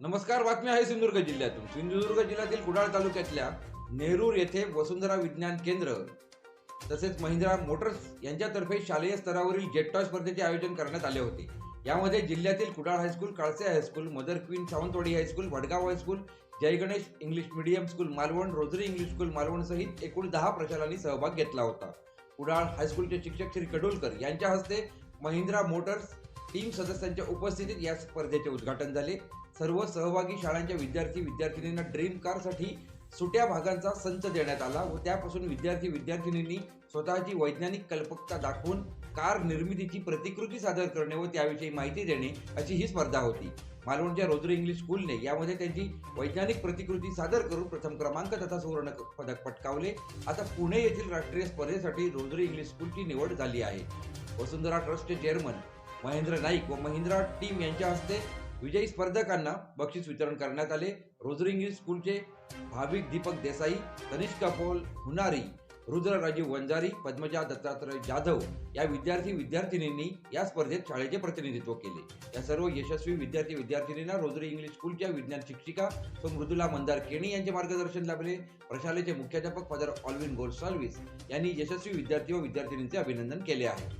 नमस्कार बातमी आहे सिंधुदुर्ग जिल्ह्यातून. सिंधुदुर्ग जिल्ह्यातील कुडाळ तालुक्यातल्या नेहरूर येथे वसुंधरा विज्ञान केंद्र तसेच महिंद्रा मोटर्स यांच्यातर्फे शालेय स्तरावरील जेट स्पर्धेचे आयोजन करण्यात आले होते. यामध्ये जिल्ह्यातील Kudal high school Kalse high school mother queen Sawantwadi high school Vadgaon high school Jayganesh English medium school Malvan rosary English school Malvan सहित एकूण दहा प्रशालांनी सहभाग घेतला होता. कुडाळ हायस्कूलचे शिक्षक श्री कडोलकर यांच्या हस्ते महिंद्रा मोटर्स टीम सदस्यांच्या उपस्थितीत या स्पर्धेचे उद्घाटन झाले. सर्व सहभागी शाळांच्या विद्यार्थी विद्यार्थिनींना ड्रीम कारसाठी सुट्या भागांचा संच देण्यात आला व त्यापासून विद्यार्थी विद्यार्थिनींनी स्वतःची वैज्ञानिक कल्पकता दाखवून कार निर्मितीची प्रतिकृती सादर करणे व त्याविषयी माहिती देणे अशी ही स्पर्धा होती. मालवणच्या रोजरी इंग्लिश स्कूलने यामध्ये त्यांची वैज्ञानिक प्रतिकृती सादर करून प्रथम क्रमांक तथा सुवर्ण पदक पटकावले. आता पुणे येथील राष्ट्रीय स्पर्धेसाठी रोजरी इंग्लिश स्कूलची निवड झाली आहे. वसुंधरा ट्रस्टचे चेअरमन महेंद्र नाईक व महिंद्रा टीम यांच्या हस्ते विजयी स्पर्धकांना बक्षीस वितरण करण्यात आले. रोजरी इंग्लिश स्कूलचे भाविक दीपक देसाई तनिष्का पोल हुनारी रुद्र राजीव वंजारी पद्मजा दत्तात्रय जाधव या विद्यार्थी विद्यार्थिनींनी या स्पर्धेत शाळेचे प्रतिनिधित्व केले. या सर्व यशस्वी विद्यार्थी विद्यार्थिनींना रोजरी इंग्लिश स्कूलच्या विज्ञान शिक्षिका सो मृदुला मंदार केणी यांचे मार्गदर्शन लाभले. प्रशालेचे मुख्याध्यापक फादर ऑल्विन गोल्साल्विस यांनी यशस्वी विद्यार्थी व विद्यार्थिनींचे अभिनंदन केले आहे.